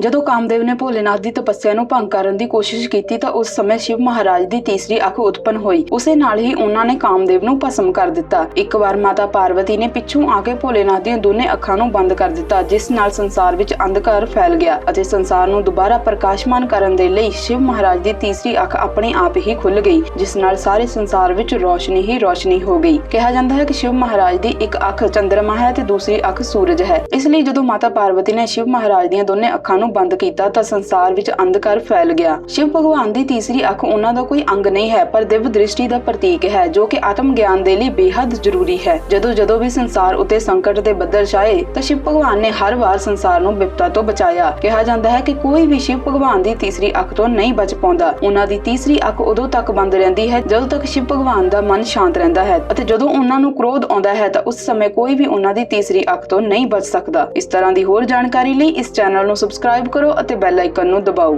ਜਦੋਂ ਕਾਮਦੇਵ ਨੇ ਭੋਲੇਨਾਥ ਦੀ ਤਪੱਸਿਆ ਨੂੰ ਭੰਗ ਕਰਨ ਦੀ ਕੋਸ਼ਿਸ਼ ਕੀਤੀ ਤਾਂ ਉਸ ਸਮੇਂ ਸ਼ਿਵ ਮਹਾਰਾਜ ਦੀ ਤੀਸਰੀ ਅੱਖ ਉਤਪਨ ਹੋਈ। ਉਸੇ ਨਾਲ ਹੀ ਉਹਨਾਂ ਨੇ ਕਾਮਦੇਵ ਨੂੰ ਭਸਮ ਕਰ ਦਿੱਤਾ। ਇੱਕ ਵਾਰ ਮਾਤਾ ਪਾਰਵਤੀ ਨੇ ਪਿੱਛੋਂ ਆ ਕੇ ਭੋਲੇਨਾਥ ਦੀਆਂ ਦੋਨੇ ਅੱਖਾਂ ਨੂੰ ਬੰਦ ਕਰ ਦਿੱਤਾ, ਜਿਸ ਨਾਲ ਸੰਸਾਰ ਵਿੱਚ ਅੰਧਕਾਰ ਫੈਲ ਗਿਆ ਅਤੇ ਸੰਸਾਰ ਨੂੰ ਦੁਬਾਰਾ ਪ੍ਰਕਾਸ਼ਮਾਨ ਕਰਨ ਦੇ ਲਈ ਸ਼ਿਵ ਮਹਾਰਾਜ ਦੀ ਤੀਸਰੀ ਅੱਖ ਆਪਣੇ ਆਪ ਹੀ ਖੁੱਲ ਗਈ, ਜਿਸ ਨਾਲ ਸਾਰੇ ਸੰਸਾਰ ਵਿੱਚ ਰੋਸ਼ਨੀ ਹੀ ਰੋਸ਼ਨੀ ਹੋ ਗਈ। ਕਿਹਾ ਜਾਂਦਾ ਹੈ ਕਿ ਸ਼ਿਵ ਮਹਾਰਾਜ ਦੀ ਇੱਕ ਅੱਖ ਚੰਦਰਮਾ ਹੈ ਤੇ ਦੂਸਰੀ ਅੱਖ ਸੂਰਜ ਹੈ। ਇਸ ਲਈ ਜਦੋਂ ਮਾਤਾ ਪਾਰਵਤੀ ਨੇ ਸ਼ਿਵ ਮਹਾਰਾਜ ਦੀਆਂ ਦੋਨੇ ਅੱਖਾਂ ਨੂੰ ਬੰਦ ਕੀਤਾ ਤਾਂ ਸੰਸਾਰ ਵਿੱਚ ਅੰਧਕਾਰ ਫੈਲ ਗਿਆ। ਸ਼ਿਵ ਭਗਵਾਨ ਦੀ ਤੀਸਰੀ ਅੱਖ ਉਹਨਾਂ ਦਾ ਕੋਈ ਅੰਗ ਨਹੀਂ ਹੈ, ਪਰ ਦਿਵ ਦ੍ਰਿਸ਼ਟੀ ਦਾ ਪ੍ਰਤੀਕ ਹੈ, ਜੋ ਕਿ ਆਤਮ ਗਿਆਨ ਦੇ ਲਈ ਬੇਹੱਦ ਜ਼ਰੂਰੀ ਹੈ। ਜਦੋਂ ਜਦੋਂ ਵੀ ਸੰਸਾਰ ਉਤੇ ਸੰਕਟ ਦੇ ਬੱਦਲ ਛਾਏ, ਤਾਂ ਸ਼ਿਵ ਭਗਵਾਨ ਨੇ ਹਰ ਵਾਰ ਸੰਸਾਰ ਨੂੰ ਵਿਪਤਾ ਤੋਂ ਬਚਾਇਆ। ਕਿਹਾ ਜਾਂਦਾ ਹੈ ਕਿ ਕੋਈ ਵੀ ਸ਼ਿਵ ਭਗਵਾਨ ਦੀ ਤੀਸਰੀ ਅੱਖ ਤੋਂ ਨਹੀਂ ਬਚ ਪਾਉਂਦਾ। ਉਹਨਾਂ ਦੀ ਤੀਸਰੀ ਅੱਖ ਉਦੋਂ ਤੱਕ ਬੰਦ ਰਹਿੰਦੀ ਹੈ, ਜਦੋਂ ਤੱਕ ਸ਼ਿਵ ਭਗਵਾਨ ਦਾ ਮਨ ਸ਼ਾਂਤ ਰਹਿੰਦਾ ਹੈ ਅਤੇ ਜਦੋਂ ਉਹਨਾਂ ਨੂੰ ਕ੍ਰੋਧ ਆਉਂਦਾ ਹੈ, ਤਾਂ ਉਸ ਸਮੇਂ ਕੋਈ ਵੀ ਉਹਨਾਂ ਦੀ ਤੀਸਰੀ ਅੱਖ ਤੋਂ ਨਹੀਂ ਬਚ ਸਕਦਾ। ਇਸ ਤਰ੍ਹਾਂ ਦੀ ਹੋਰ ਜਾਣਕਾਰੀ ਲਈ ਇਸ ਚੈਨਲ ਨੂੰ ਸਬਸਕ੍ਰਾਈਬ ਕਰੋ ਅਤੇ ਬੈਲ ਆਈਕਨ ਨੂੰ ਦਬਾਓ।